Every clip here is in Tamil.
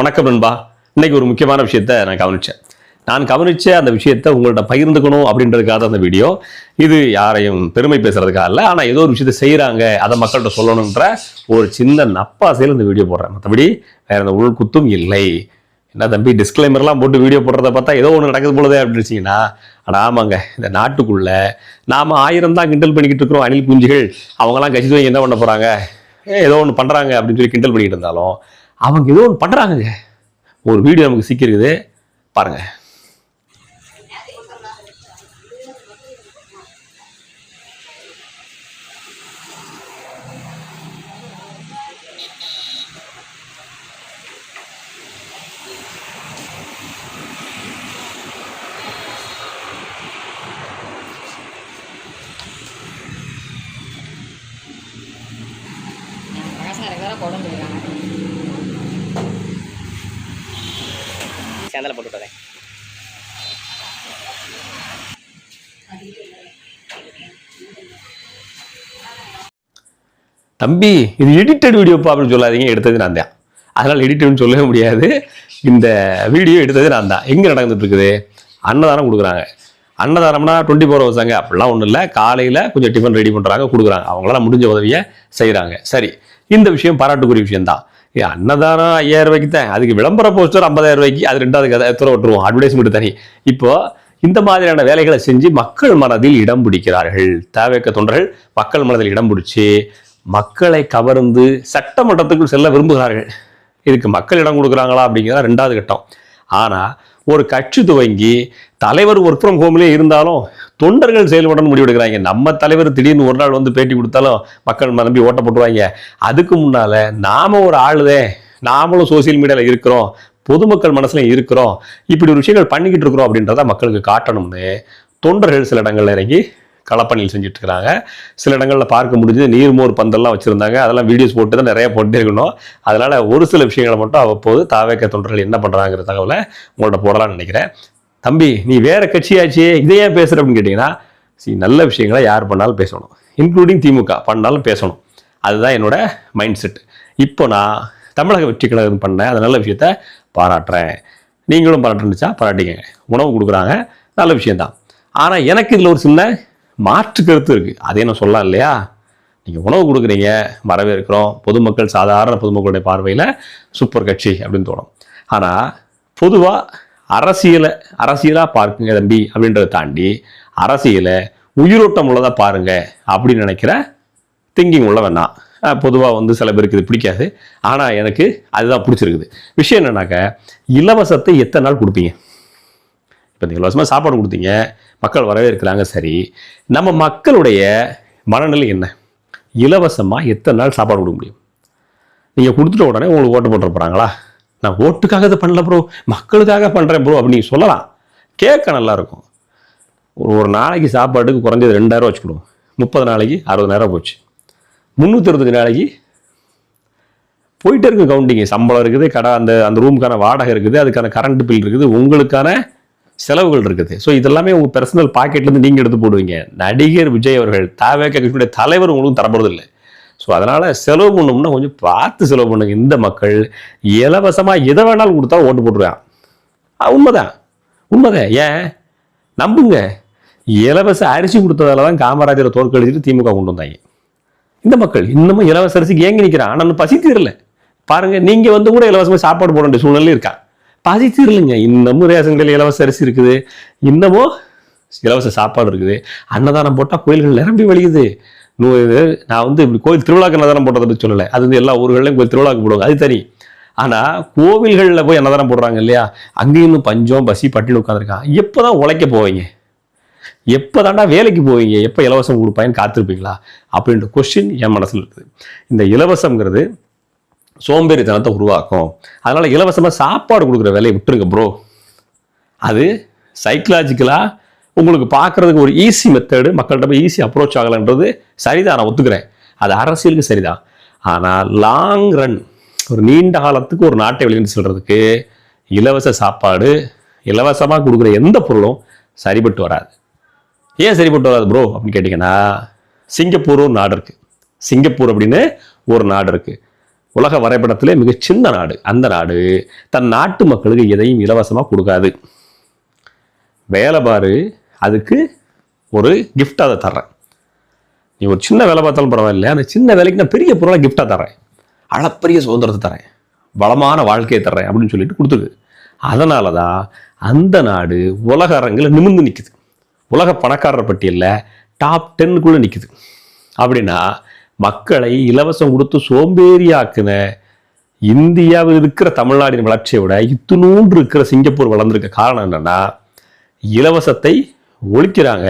வணக்கம் நண்பா. இன்னைக்கு ஒரு முக்கியமான விஷயத்த நான் கவனித்தேன் நான் கவனிச்ச அந்த விஷயத்த உங்கள்ட்ட பகிர்ந்துக்கணும் அப்படின்றதுக்காக அந்த வீடியோ. இது யாரையும் பெருமை பேசுகிறதுக்காக இல்லை ஆனால் ஏதோ ஒரு விஷயத்த செய்கிறாங்க அதை மக்கள்கிட்ட சொல்லணுன்ற ஒரு சின்ன நப்பாசையில் இந்த வீடியோ போடுறேன். மற்றபடி வேறு எந்த உள்குத்தும் இல்லை. என்ன தம்பி டிஸ்க்ளைமர்லாம் போட்டு வீடியோ போடுறத பார்த்தா ஏதோ ஒன்று நடக்குது போலதே அப்படின்னு ஆனால் ஆமாங்க இந்த நாட்டுக்குள்ளே நாம ஆயிரம் தான் கிண்டல் பண்ணிக்கிட்டு இருக்கிறோம் அணில் குஞ்சுகள். அவங்கெல்லாம் கட்சி என்ன பண்ண போகிறாங்க ஏ, ஏதோ ஒன்று பண்றாங்க அப்படின்னு சொல்லி கிண்டல் பண்ணிக்கிட்டு இருந்தாலும் அவங்க ஏதோ ஒன்று பண்ணுறாங்க ஒரு வீடியோ நமக்கு சிக்கிருக்குது. பாருங்க. குழம்பு சேந்தலை போட்டு விட்டுறேன். தம்பி இது எடிட்டட் வீடியோப்பா அப்படின்னு சொல்லாதீங்க எடுத்தது நான் தான். அதனால் எடிட்டட்னு சொல்லவே முடியாது. இந்த வீடியோ எடுத்தது நான் தான். எங்கே நடந்துட்டு இருக்குது அன்னதானம் கொடுக்குறாங்க. அன்னதானம்னா டுவெண்ட்டி ஃபோர் ஹவர்ஸாங்க அப்படிலாம் ஒன்றும் இல்லை. காலையில் கொஞ்சம் டிஃபன் ரெடி பண்ணுறாங்க கொடுக்குறாங்க. அவங்களால முடிஞ்ச உதவியை செய்கிறாங்க சரி. இந்த விஷயம் பாராட்டுக்குரிய விஷயம் தான் ஏ அன்னதானம் ஐயாயிரம் ரூபாய்க்கு தான். அதுக்கு விளம்பர போஸ்டர் ஐம்பதாயிரம் ரூபாய்க்கு அது ரெண்டாவது கதை எத்தனை விட்டுருவோம் அட்வர்டைஸ்மெண்ட் தனி. இப்போ இந்த மாதிரியான வேலைகளை செஞ்சு மக்கள் மனதில் இடம் பிடிக்கிறார்கள். தேவைக்க தொண்டர்கள் மக்கள் மனதில் இடம் பிடிச்சி மக்களை கவர்ந்து சட்டமன்றத்துக்குள் செல்ல விரும்புகிறார்கள். இதுக்கு மக்கள் இடம் கொடுக்குறாங்களா அப்படிங்கிறத ரெண்டாவது கட்டம். ஆனால் ஒரு கட்சி துவங்கி தலைவர் ஒர்க் ஃப்ரம் ஹோம்லேயே இருந்தாலும் தொண்டர்கள் செயல்படணும்னு முடிவெடுக்கிறாங்க நம்ம தலைவர் திடீர்னு ஒரு நாள் வந்து பேட்டி கொடுத்தாலும் மக்கள் நம்பி ஓட்ட போட்டுருவாங்க. அதுக்கு முன்னால் நாம ஒரு ஆளுதே நாமளும் சோசியல் மீடியாவில் இருக்கிறோம் பொதுமக்கள் மனசில் இருக்கிறோம் இப்படி ஒரு விஷயங்கள் பண்ணிக்கிட்டு இருக்கிறோம் அப்படின்றத மக்களுக்கு காட்டணும்னு தொண்டர்கள் சில இடங்கள்ல இறங்கி களப்பணியில் செஞ்சுட்டு இருக்கிறாங்க சில இடங்களில் பார்க்க முடிஞ்சது நீர்மோர் பந்தல்லாம் வச்சுருந்தாங்க. அதெல்லாம் வீடியோஸ் போட்டு தான் நிறைய போட்டே இருக்கணும். அதனால் ஒரு சில விஷயங்களை மட்டும் அவ்வப்போது தாவேக்க தொண்டர்கள் என்ன பண்ணுறாங்கிற தகவலை உங்கள்ட்ட போடலாம்னு நினைக்கிறேன். தம்பி நீ வேறு கட்சியாச்சு இதை ஏன் பேசுகிற அப்படின்னு கேட்டிங்கன்னா சி நல்ல விஷயங்களை யார் பண்ணாலும் பேசணும். இன்க்ளூடிங் திமுக பண்ணாலும் பேசணும். அதுதான் என்னோட மைண்ட் செட் இப்போ நான் தமிழக வெற்றி கழகம் பண்ணேன் அந்த நல்ல விஷயத்த பாராட்டுறேன். நீங்களும் பாராட்டுனுச்சா பாராட்டிங்க உணவு கொடுக்குறாங்க. நல்ல விஷயந்தான் ஆனால் எனக்கு இதில் ஒரு சின்ன மாற்று கருத்து இருக்குது அதே நான் சொல்லலாம் இல்லையா? நீங்கள் உணவு கொடுக்குறீங்க வரவேற்கிறோம். பொதுமக்கள் சாதாரண பொதுமக்களுடைய பார்வையில் சூப்பர் கட்சி அப்படின்னு தோணும். ஆனால் பொதுவாக அரசியலை அரசியலாக பார்க்குங்க தம்பி அப்படின்றத தாண்டி அரசியலை உயிரோட்டம் உள்ளதாக பாருங்க அப்படின்னு நினைக்கிற திங்கிங் உள்ள வேணாம் பொதுவாக வந்து சில பேருக்கு இது பிடிக்காது. ஆனால் எனக்கு அதுதான் பிடிச்சிருக்குது. விஷயம் என்னன்னாக்க இலவசத்தை எத்தனை நாள் கொடுப்பீங்க? இப்போ நீங்கள் இலவசமாக சாப்பாடு கொடுத்தீங்க. மக்கள் வரவேற்கிறாங்க சரி. நம்ம மக்களுடைய மனநிலை என்ன? இலவசமாக எத்தனை நாள் சாப்பாடு கொடுக்க முடியும்? நீங்கள் கொடுத்துட்ட உடனே உங்களுக்கு ஓட்டு போட்டு போகிறாங்களா நான் ஓட்டுக்காக இதை பண்ணல ப்ரோ மக்களுக்காக பண்ணுறேன் ப்ரோ அப்படின்னு சொல்லலாம். கேட்க நல்லா இருக்கும். ஒரு ஒரு நாளைக்கு சாப்பாட்டுக்கு குறைஞ்சது ரெண்டாயிரம் வச்சுக்கிடுவோம். முப்பது நாளைக்கு அறுபதாயிரம் போச்சு. முந்நூற்றி அறுபத்தஞ்சு நாளைக்கு போயிட்டே இருக்கு கவுண்டிங்கு சம்பளம் இருக்குது கடை அந்த அந்த ரூமுக்கான வாடகை இருக்குது அதுக்கான கரண்ட் பில் இருக்குது. உங்களுக்கான செலவுகள் இருக்குது. ஸோ இதெல்லாமே உங்கள் பர்சனல் பாக்கெட்லேருந்து நீங்கள் எடுத்து போடுவீங்க. நடிகர் விஜய் அவர்கள் தாவேக்க கட்சியுடைய தலைவர் உங்களுக்கும் தரப்படுறது இல்லை ஸோ அதனால் செலவு பண்ணோம்னா கொஞ்சம் பார்த்து செலவு பண்ணுங்க. இந்த மக்கள் இலவசமாக எதை வேணாலும் கொடுத்தா ஓட்டு போட்டுருவான் உண்மைதான். உண்மைதான். ஏன்? நம்புங்க. இலவச அரிசி கொடுத்ததால தான் காமராஜரை தோற்கடிச்சிட்டு திமுக கொண்டு வந்தாங்க. இந்த மக்கள் இன்னமும் இலவச அரிசிக்கு ஏங்கி நிற்கிறான் ஆனால் பசி தீரல. பாருங்கள் நீங்கள் வந்து கூட இலவசமாக சாப்பாடு போட வேண்டிய சூழ்நிலை இருக்கா? பசி தீரலைங்க இன்னமும் ரேஷன் கடையில் இலவச அரிசி இருக்குது. இன்னமும் இலவச சாப்பாடு இருக்குது. அன்னதானம் போட்டால் கோயில்கள் நிரம்பி வழியுது. இது நான் வந்து இப்படி கோயில் திருவிழாக்கு அன்னதானம் போட்டதை பற்றி சொல்லலை. அது வந்து எல்லா ஊர்களையும் கோயில் திருவிழாக்கு போடுவாங்க. அது தனி. ஆனால் கோவில்களில் போய் அன்னதானம் போடுறாங்க இல்லையா? அங்கேயும் பஞ்சம் பசி பட்டினி உட்காந்துருக்கான் எப்போ தான் உழைக்க போவீங்க? எப்போதாண்டா வேலைக்கு போவீங்க? எப்போ இலவசம் கொடுப்பாங்கன்னு காத்திருப்பீங்களா? அப்படின்ற கொஸ்டின் என் மனசில் இருக்குது. இந்த இலவசங்கிறது சோம்பேறித்தனத்தை உருவாக்கும். அதனால் இலவசமாக சாப்பாடு கொடுக்குற வேலையை விட்டுருங்க ப்ரோ அது சைக்கலாஜிக்கலாக உங்களுக்கு பார்க்குறதுக்கு ஒரு ஈஸி மெத்தடு மக்கள்கிட்ட போய் ஈஸி அப்ரோச் ஆகலைன்றது சரிதான் நான் ஒத்துக்கிறேன். அது அரசியலுக்கு சரிதான். ஆனால் லாங் ரன் ஒரு நீண்ட காலத்துக்கு ஒரு நாட்டை வெளியிட்டு செல்றதுக்கு இலவச சாப்பாடு இலவசமாக கொடுக்குற எந்த பொருளும் சரிபட்டு வராது. ஏன் சரிபட்டு வராது ப்ரோ அப்படின்னு கேட்டிங்கன்னா சிங்கப்பூர் ஒரு நாடு இருக்குது சிங்கப்பூர் அப்படின்னு ஒரு நாடு இருக்குது உலக வரைபடத்திலே மிக சின்ன நாடு. அந்த நாடு தன் நாட்டு மக்களுக்கு எதையும் இலவசமாக கொடுக்காது. வேலை பாரு அதுக்கு ஒரு கிஃப்டாக அதை தர்றேன். நீ ஒரு சின்ன வேலை பார்த்தாலும் பரவாயில்ல அந்த சின்ன வேலைக்கு நான் பெரிய பொருளாக கிஃப்டாக தர்றேன். அளப்பரிய சுதந்திரத்தை தரேன் வளமான வாழ்க்கையை தர்றேன் அப்படின்னு சொல்லிட்டு கொடுத்துருக்கு அதனால தான் அந்த நாடு உலக அரங்கில் நிமிர்ந்து நிற்குது உலக பணக்காரர் பட்டியலில் டாப் டென்னுக்குள்ளே நிற்குது அப்படின்னா மக்களை இலவசம் கொடுத்து சோம்பேறியாக்குன இந்தியாவில் இருக்கிற தமிழ்நாட்டின் வளர்ச்சியை விட இத்தினூன்று இருக்கிற சிங்கப்பூர் வளர்ந்துருக்க காரணம் என்னென்னா இலவசத்தை ஒழிக்கிறாங்க.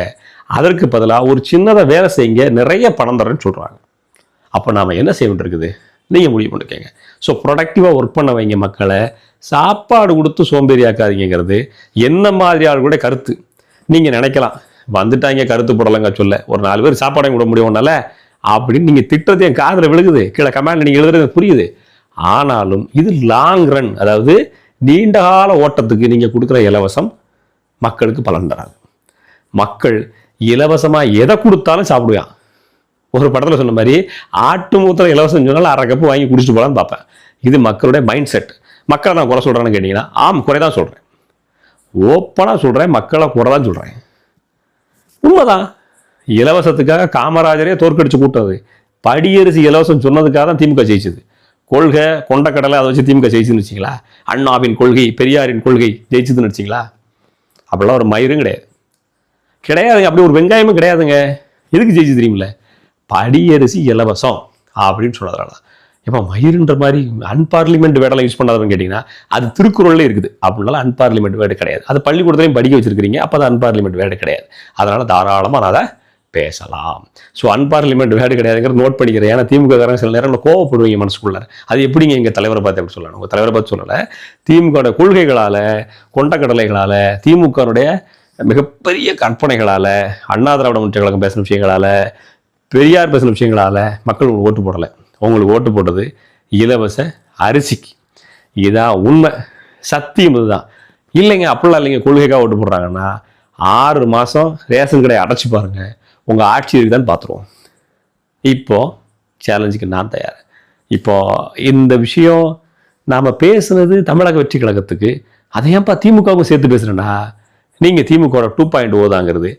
அதற்கு பதிலாக ஒரு சின்னதாக வேலை செய்யுங்க நிறைய பணம் தரேன்னு சொல்கிறாங்க அப்போ நாம் என்ன செய்ய வேண்டியிருக்குது? நீங்கள் முடிவு பண்ணிக்கோங்க. ஸோ ப்ரொடக்டிவாக ஒர்க் பண்ண வைங்க மக்களை. சாப்பாடு கொடுத்து சோம்பேறியாக்காதீங்கிறது என்ன மாதிரி கூட கருத்து? நீங்கள் நினைக்கலாம். வந்துட்டாங்க கருத்து போடலங்க சொல்ல. ஒரு நாலு பேர் சாப்பாடையும் விட முடியும்னால அப்படின்னு நீங்கள் திட்டுறது என் காதில் விழுகுது. கீழே கமெண்ட் நீங்கள் எழுதுறது புரியுது. ஆனாலும் இது லாங் ரன் அதாவது நீண்ட கால ஓட்டத்துக்கு நீங்கள் கொடுக்குற இலவசம் மக்களுக்கு பலன் தராது. மக்கள் இலவசமாக எதை கொடுத்தாலும் சாப்பிடுவான். ஒரு படத்தில் சொன்ன மாதிரி ஆட்டு மூத்தம் இலவசம் சொன்னாலும் அரை கப்பு வாங்கி குடிச்சிட்டு போகலான்னு பார்ப்பேன். இது மக்களுடைய மைண்ட் செட் மக்களை நான் குறை சொல்கிறேன்னு கேட்டிங்கன்னா ஆம் குறை தான் சொல்கிறேன் ஓப்பனாக சொல்கிறேன் மக்களை குறை தான் சொல்கிறேன் உண்மைதான். இலவசத்துக்காக காமராஜரே தோற்கடிச்சு கூட்டது படியரிசி இலவசம் சொன்னதுக்காக தான் திமுக ஜெயிச்சது. கொள்கை கொண்டக்கடலை அதை வச்சு திமுக ஜெயிச்சுன்னு வச்சிங்களா? அண்ணாவின் கொள்கை பெரியாரின் கொள்கை ஜெயிச்சதுன்னு வச்சிங்களா? அப்படிலாம் ஒரு மயிரும் கிடையாது. கிடையாதுங்க. அப்படி ஒரு வெங்காயமும் கிடையாதுங்க. எதுக்கு ஜெயிச்சு தெரியுமில்ல? படியரிசி இலவசம் அப்படின்னு சொன்னதுனால இப்போ மயிருன்ற மாதிரி அன்பார்லிமெண்ட் வேடெல்லாம் யூஸ் பண்ணாதவங்க கேட்டிங்கன்னா அது திருக்குறளில் இருக்குது. அப்படின்னால அன்பார்லிமெண்ட் வேர்டு கிடையாது. அது பள்ளிக்கூடத்துலையும் படிக்க வச்சிருக்கிறீங்க. அப்போ அது அன்பார்லிமெண்ட் வேர்டு கிடையாது. அதனால் தாராளமாக நான் அதை பேசலாம். ஸோ அன்பார்லிமெண்ட் வேர்டு கிடையாதுங்கிறது நோட் பண்ணிக்கிறேன். ஏன்னா திமுக காரங்க சில நேரம் கோவப்படுவீங்க மனசுக்குள்ள. அது எப்படிங்க எங்கள் தலைவரை பார்த்து எப்படி சொல்லணும்? உங்கள் தலைவரை பார்த்து சொல்லலை. திமுக கொள்கைகளால் கொண்டக்கடலைகளால் திமுகனுடைய மிகப்பெரிய கற்பனைகளால் அண்ணா திராவிட முன்னேற்ற கழகம் பேசின விஷயங்களால் பெரியார் பேசின விஷயங்களால் மக்கள் உங்களுக்கு ஓட்டு போடலை. உங்களுக்கு ஓட்டு போட்டது இலவச அரிசிக்கு. இதான் உண்மை. சத்தியம் இதுதான். இல்லைங்க அப்படிலாம் இல்லைங்க. கொள்கைக்காக ஓட்டு போடுறாங்கன்னா ஆறு மாதம் ரேஷன் கடையை அடைச்சி பாருங்கள் உங்கள் ஆட்சி இருக்குதான்னு பார்த்துருவோம் இப்போது சேலஞ்சுக்கு நான் தயார். இப்போது இந்த விஷயம் நாம் பேசுனது தமிழக வெற்றி கழகத்துக்கு அதை ஏன்ப்பா திமுகவுக்கும் சேர்த்து பேசுகிறேன்னா நீங்கள் திமுக டூ பாயிண்ட் ஓதாங்கிறது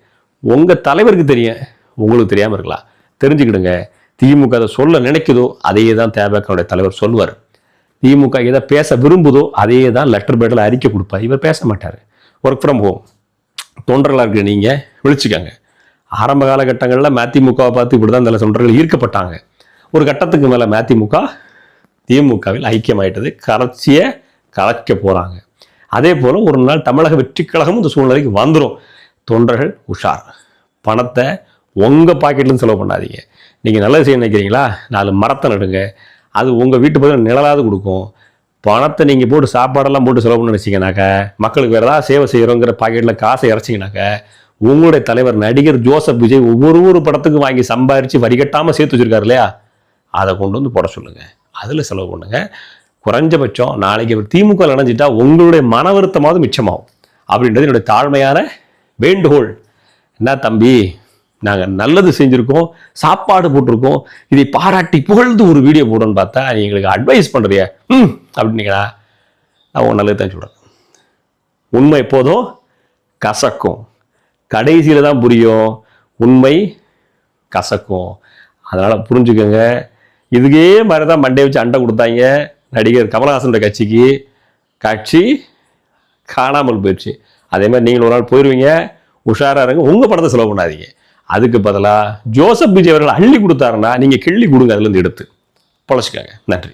உங்கள் தலைவருக்கு தெரியும் உங்களுக்கு தெரியாமல் இருக்கலாம். தெரிஞ்சுக்கிடுங்க திமுக அதை சொல்ல நினைக்குதோ அதையே தான் தேபகனுடைய தலைவர் சொல்வார் திமுக எதை பேச விரும்புதோ அதையே தான் லெட்டர் பேட்டில் அறிக்கை கொடுப்பார். இவர் பேச மாட்டார். ஒர்க் ஃப்ரம் ஹோம் தொண்டர்களாக இருக்க நீங்கள் விழிச்சுக்கங்க. ஆரம்ப காலகட்டங்களில் மதிமுகவை பார்த்து இப்படி தான் இந்த தொண்டர்கள் ஈர்க்கப்பட்டாங்க. ஒரு கட்டத்துக்கு மேலே மதிமுக திமுகவில் ஐக்கியமாயிட்டது. கரைச்சியை கலைக்க போகிறாங்க அதே போல் ஒரு நாள் தமிழக வெற்றி கழகமும் இந்த சூழ்நிலைக்கு வந்துடும் தொண்டர்கள் உஷார். பணத்தை உங்கள் பாக்கெட்லேருந்து செலவு பண்ணாதீங்க. நீங்கள் நல்லது செய்ய நினைக்கிறீங்களா? நாலு மரத்தை நடுங்க. அது உங்கள் வீட்டு பக்கம் நிழலாவது கொடுக்கும். பணத்தை நீங்கள் போட்டு சாப்பாடெல்லாம் போட்டு செலவு பண்ண நினச்சிங்கனாக்கா மக்களுக்கு வேறு ஏதாவது சேவை செய்கிறோங்கிற பாக்கெட்டில் காசை இறச்சிங்கனாக்கா உங்களுடைய தலைவர் நடிகர் ஜோசப் விஜய் ஒவ்வொரு ஒரு படத்துக்கும் வாங்கி சம்பாரித்து வரிகட்டாமல் சேர்த்து வச்சிருக்காரு இல்லையா? அதை கொண்டு வந்து போட சொல்லுங்கள் அதில் செலவு பண்ணுங்கள் குறைஞ்சபட்சம் நாளைக்கு அவர் திமுக நினைஞ்சிட்டா உங்களுடைய மன வருத்தமாவது மிச்சமாகும். அப்படின்றது என்னுடைய தாழ்மையான வேண்டுகோள். என்ன தம்பி? நாங்கள் நல்லது செஞ்சுருக்கோம் சாப்பாடு போட்டிருக்கோம் இதை பாராட்டி புகழ்ந்து ஒரு வீடியோ போடணும்னு பார்த்தா நீ எங்களுக்கு அட்வைஸ் பண்ணுறிய ம் அப்படின்னீங்களா நான் உன் நல்லது தான் சொல்கிறேன் உண்மை எப்போதும் கசக்கும். கடைசியில் தான் புரியும். உண்மை கசக்கும். அதனால் புரிஞ்சுக்கோங்க. இதுக்கே மாதிரி தான் மண்டே வச்சு அண்டை கொடுத்தாங்க நடிகர் கமலஹாசன் கட்சிக்கு. கட்சி காணாமல் போயிடுச்சு. அதே மாதிரி நீங்கள் ஒரு நாள் போயிடுவீங்க உஷாராக இருங்க உங்கள் படத்தை செலவு பண்ணாதீங்க. அதுக்கு பதிலாக ஜோசப் விஜய் அவர்கள் அள்ளி கொடுத்தாருன்னா நீங்கள் கிள்ளி கொடுங்க அதுலேருந்து எடுத்து. பொழைச்சிக்கோங்க. நன்றி.